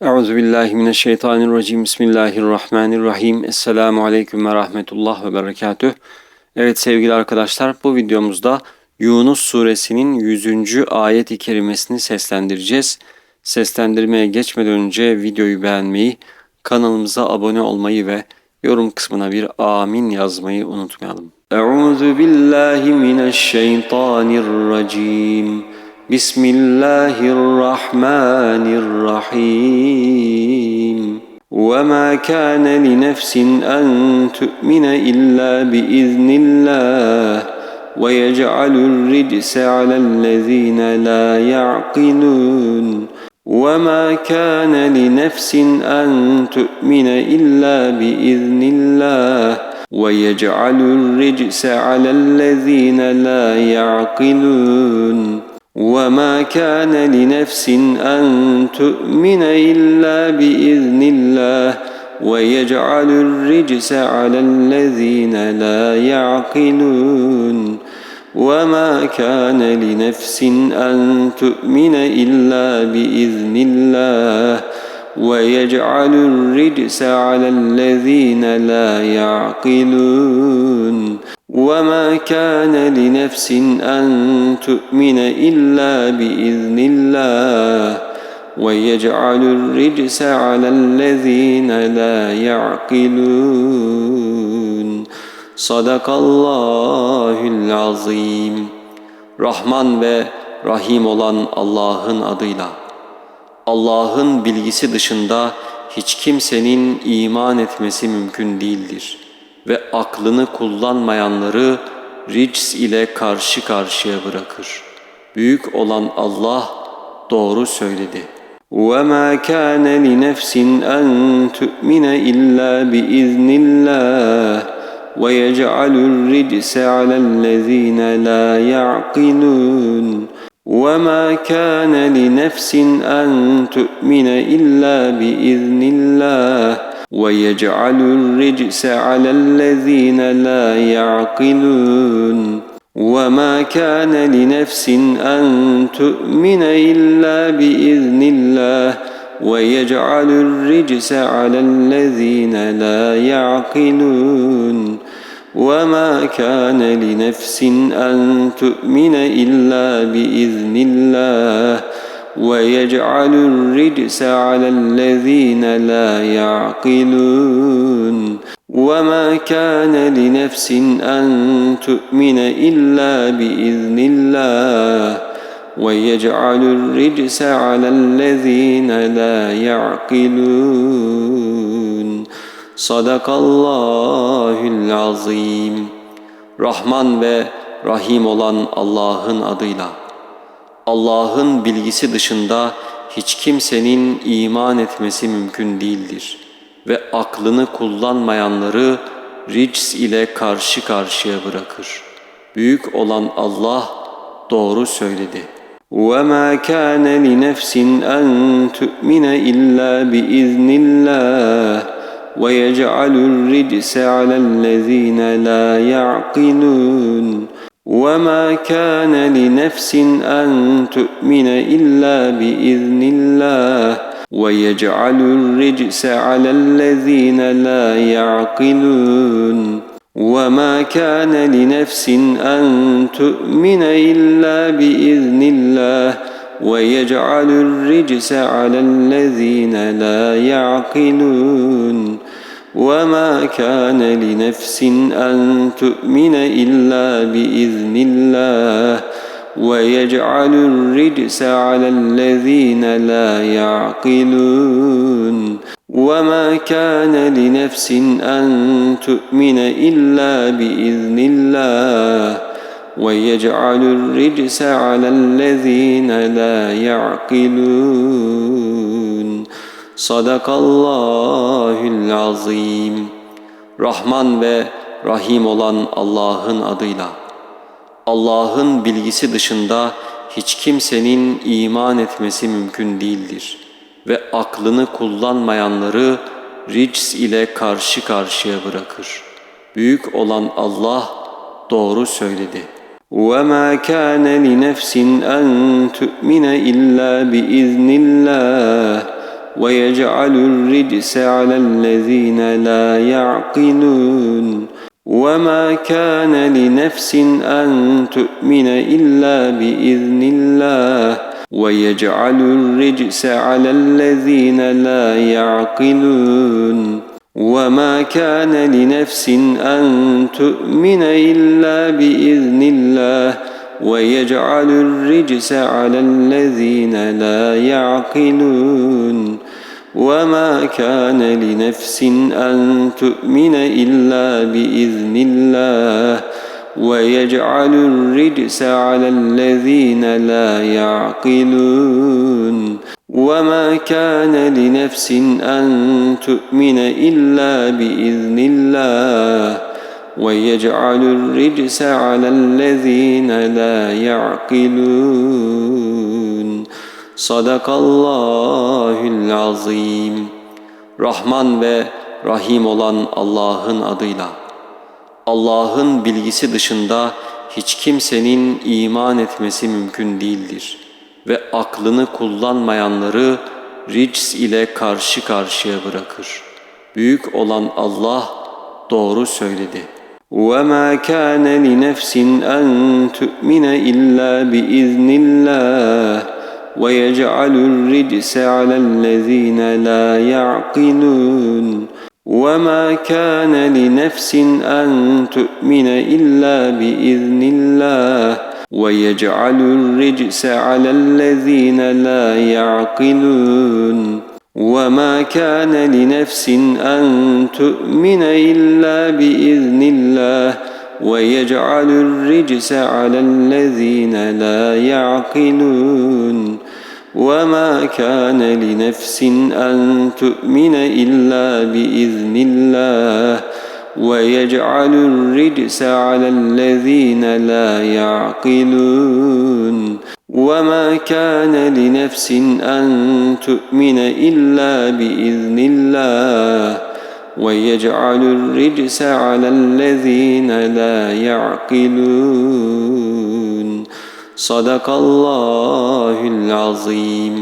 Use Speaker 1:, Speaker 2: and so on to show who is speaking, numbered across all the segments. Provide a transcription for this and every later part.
Speaker 1: Euzu billahi mineşşeytanirracim. Bismillahirrahmanirrahim. Esselamu aleyküm ve rahmetullah ve berekatüh. Evet sevgili arkadaşlar bu videomuzda Yunus suresinin 100. ayet-i kerimesini seslendireceğiz. Seslendirmeye geçmeden önce videoyu beğenmeyi, kanalımıza abone olmayı ve yorum kısmına bir amin yazmayı unutmayalım. Euzu billahi mineşşeytanirracim. Bismillahirrahmanirrahim. وما كان لنفس أن تؤمن إلا بإذن الله ويجعل الرجس على الذين لا يعقلون وما كان لنفس أن تؤمن إلا بإذن الله ويجعل الرجس على الذين لا يعقلون وما كان لنفس أن تؤمن إلا بإذن الله ويجعل الرجس على الذين لا يعقلون وما كان لنفس أن تؤمن إلا بإذن الله ويجعل الرجس على الذين لا يعقلون وما كان لنفس أن تؤمن إلا بإذن الله ويجعل الرجس على الذين لا يعقلون صدق الله العظيم Rahman ve Rahim olan Allah'ın adıyla. Allah'ın bilgisi dışında hiç kimsenin iman etmesi mümkün değildir ve aklını kullanmayanları rics ile karşı karşıya bırakır. Büyük olan Allah doğru söyledi. وَمَا كَانَ لِنَفْسٍ أَن تُؤْمِنَ إِلَّا بِإِذْنِ اللَّهِ وَيَجْعَلُ الرِّجْسَ عَلَى الَّذِينَ لَا يَعْقِلُونَ وَمَا كَانَ لِنَفْسٍ أَن تُؤْمِنَ إِلَّا بِإِذْنِ اللَّهِ ويجعل الرجس على الذين لا يعقلون. وما كان لنفس أن تؤمن إلا بإذن الله. ويجعل الرجس على الذين لا يعقلون. وما كان لنفس أن تؤمن إلا بإذن الله. ويجعل الرجس على الذين لا يعقلون وما كان لنفس أن تؤمن إلا بإذن الله ويجعل الرجس على الذين لا يعقلون صدق الله العظيم Rahman ve Rahim olan Allah'ın adıyla. Allah'ın bilgisi dışında hiç kimsenin iman etmesi mümkün değildir ve aklını kullanmayanları rics ile karşı karşıya bırakır. Büyük olan Allah doğru söyledi. وَمَا كَانَ لِنَفْسٍ أَن تُؤْمِنَ إِلَّا بِإِذْنِ اللَّهِ وَيَجْعَلُ الرِّجْسَ عَلَى الَّذِينَ لَا يَعْقِلُونَ وما كان لنفس أن تؤمن إلا بإذن الله ويجعل الرجس على الذين لا يعقلون وما كان لنفس أن تؤمن إلا بإذن الله ويجعل الرجس على الذين لا يعقلون وما كان لنفس أن تؤمن إلا بإذن الله ويجعل الرجس على الذين لا يعقلون وما كان لنفس أن تؤمن إلا بإذن الله ويجعل الرجس على الذين لا يعقلون Sadakallahül azim. Rahman ve Rahim olan Allah'ın adıyla. Allah'ın bilgisi dışında hiç kimsenin iman etmesi mümkün değildir ve aklını kullanmayanları rics ile karşı karşıya bırakır. Büyük olan Allah doğru söyledi. وَمَا كَانَ لِنَفْسٍ أَن تُؤْمِنَ إِلَّا بِإِذْنِ اللَّهِ ويجعل الرجس على الذين لا يعقلون. وما كان لنفس أن تؤمن إلا بإذن الله. ويجعل الرجس على الذين لا يعقلون. وما كان لنفس أن تؤمن إلا بإذن الله. ويجعل الرجس على الذين لا يعقلون. وما كان لنفس أن تؤمن إلا بإذن الله ويجعل الرجس على الذين لا يعقلون وما كان لنفس أن تؤمن إلا بإذن الله ويجعل الرجس على الذين لا يعقلون صدق الله العظيم Rahman ve Rahim olan Allah'ın adıyla. Allah'ın bilgisi dışında hiç kimsenin iman etmesi mümkün değildir. Ve aklını kullanmayanları rics ile karşı karşıya bırakır. Büyük olan Allah doğru söyledi.'' وما كان لنفس أن تؤمن إلا بإذن الله ويجعل الرجس على الذين لا يعقلون. وما كان لنفس أن تؤمن إلا بإذن الله. ويجعل الرجس على الذين لا يعقلون. وما كان لنفس أن تؤمن إلا بإذن الله. ويجعل الرجس على الذين لا يعقلون. وما كان لنفس أن تؤمن إلا بإذن الله ويجعل الرجس على الذين لا يعقلون وما كان لنفس أن تؤمن إلا بإذن الله ويجعل الرجس على الذين لا يعقلون صدق الله العظيم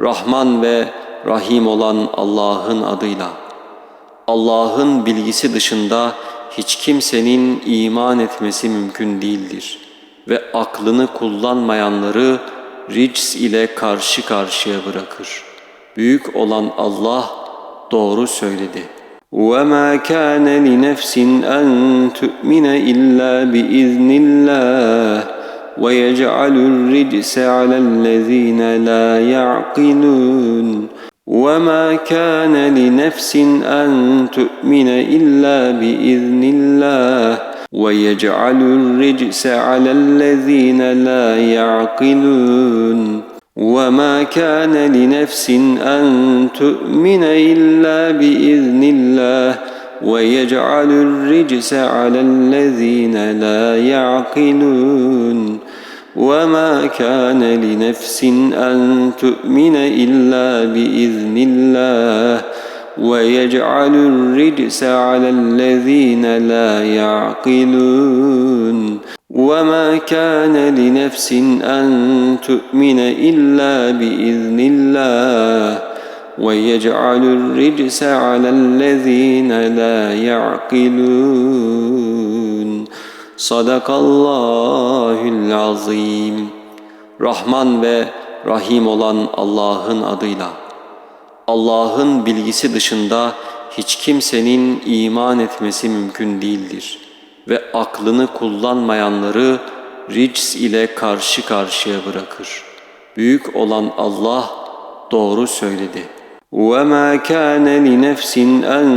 Speaker 1: Rahman ve Rahim olan Allah'ın adıyla. Allah'ın bilgisi dışında hiç kimsenin iman etmesi mümkün değildir.'' ve aklını kullanmayanları rics ile karşı karşıya bırakır. Büyük olan Allah doğru söyledi. وَمَا كَانَ لِنَفْسٍ أَن تُؤْمِنَ إِلَّا بِإِذْنِ اللَّهِ وَيَجْعَلُ الرِّجْسَ عَلَى الَّذِينَ لَا يَعْقِلُونَ. وَمَا كَانَ لِنَفْسٍ أَن تُؤْمِنَ إِلَّا بِإِذْنِ اللَّهِ. ويجعل الرجس على الذين لا يعقلون. وما كان لنفس أن تؤمن إلا بإذن الله. ويجعل الرجس على الذين لا يعقلون. وما كان لنفس أن تؤمن إلا بإذن الله ويجعل الرجس على الذين لا يعقلون وما كان لنفس أن تؤمن إلا بإذن الله ويجعل الرجس على الذين لا يعقلون صدق الله العظيم Rahman ve Rahim olan Allah'ın adıyla. Allah'ın bilgisi dışında hiç kimsenin iman etmesi mümkün değildir. Ve aklını kullanmayanları rics ile karşı karşıya bırakır. Büyük olan Allah doğru söyledi. وَمَا كَانَ لِنَفْسٍ أَن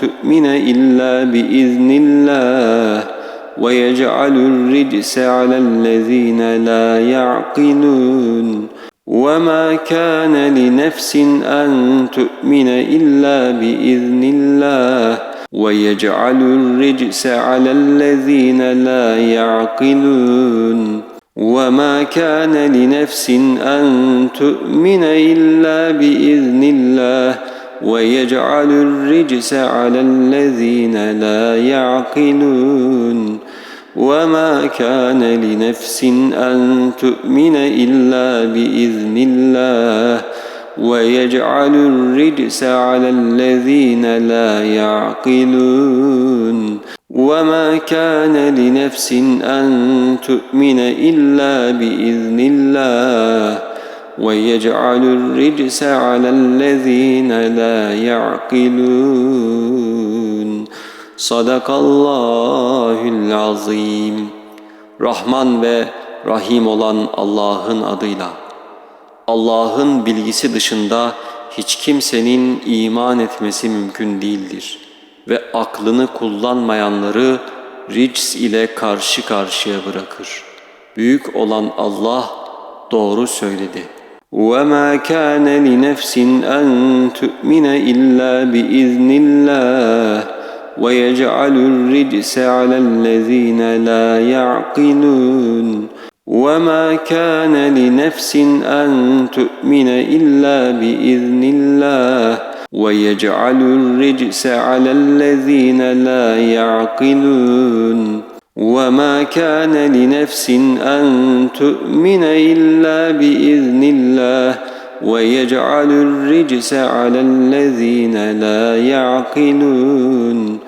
Speaker 1: تُؤْمِنَ إِلَّا بِإِذْنِ اللَّهِ وَيَجْعَلُ الرِّجْسَ عَلَى الَّذِينَ لَا يَعْقِلُونَ. وما كان لنفس أن تؤمن إلا بإذن الله. ويجعل الرجس على الذين لا يعقلون. وما كان لنفس أن تؤمن إلا بإذن الله. ويجعل الرجس على الذين لا يعقلون. وما كان لنفس أن تؤمن إلا بإذن الله ويجعل الرجس على الذين لا يعقلون وما كان لنفس أن تؤمن إلا بإذن الله ويجعل الرجس على الذين لا يعقلون صدق الله العظيم Rahman ve Rahim olan Allah'ın adıyla. Allah'ın bilgisi dışında hiç kimsenin iman etmesi mümkün değildir. Ve aklını kullanmayanları rics ile karşı karşıya bırakır. Büyük olan Allah doğru söyledi. وَمَا كَانَ لِنَفْسٍ أَن تُؤْمِنَ إِلَّا بِإِذْنِ اللّٰهِ وَيَجْعَلُ الرِّجْسَ عَلَى الَّذ۪ينَ لَا يَعْقِلُونَ. وَمَا كَانَ لِنَفْسٍ أَن تُؤْمِنَ إِلَّا بِإِذْنِ اللّٰهِ. وَيَجْعَلُ الرِّجْسَ عَلَى الَّذ۪ينَ لَا يَعْقِلُونَ. وَمَا كَانَ لِنَفْسٍ أَن تُؤْمِنَ إِلَّا بِإِذْنِ اللّٰهِ. وَيَجْعَلُ الرِّجْسَ عَلَى الَّذ۪ينَ لَا يَعْقِلُونَ.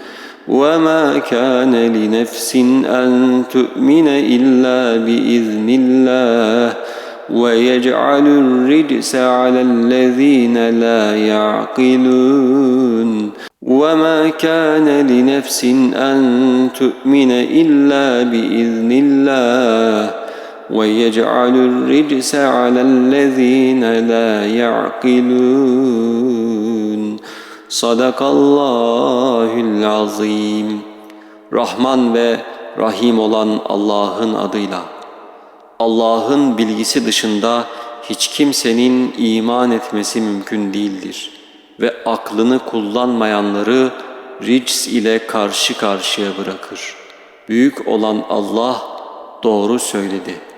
Speaker 1: وَمَا كَانَ لِنَفْسٍ أَن تُؤْمِنَ إِلَّا بِإِذْنِ اللّٰهِ وَيَجْعَلُ الرِّجْسَ عَلَى الَّذ۪ينَ لَا يَعْقِلُونَ وَمَا كَانَ لِنَفْسٍ أَن تُؤْمِنَ إِلَّا بِإِذْنِ اللّٰهِ وَيَجْعَلُ الرِّجْسَ عَلَى الَّذ۪ينَ لَا يَعْقِلُونَ Sadakallahül azim. Rahman ve Rahim olan Allah'ın adıyla. Allah'ın bilgisi dışında hiç kimsenin iman etmesi mümkün değildir ve aklını kullanmayanları rics ile karşı karşıya bırakır. Büyük olan Allah doğru söyledi.''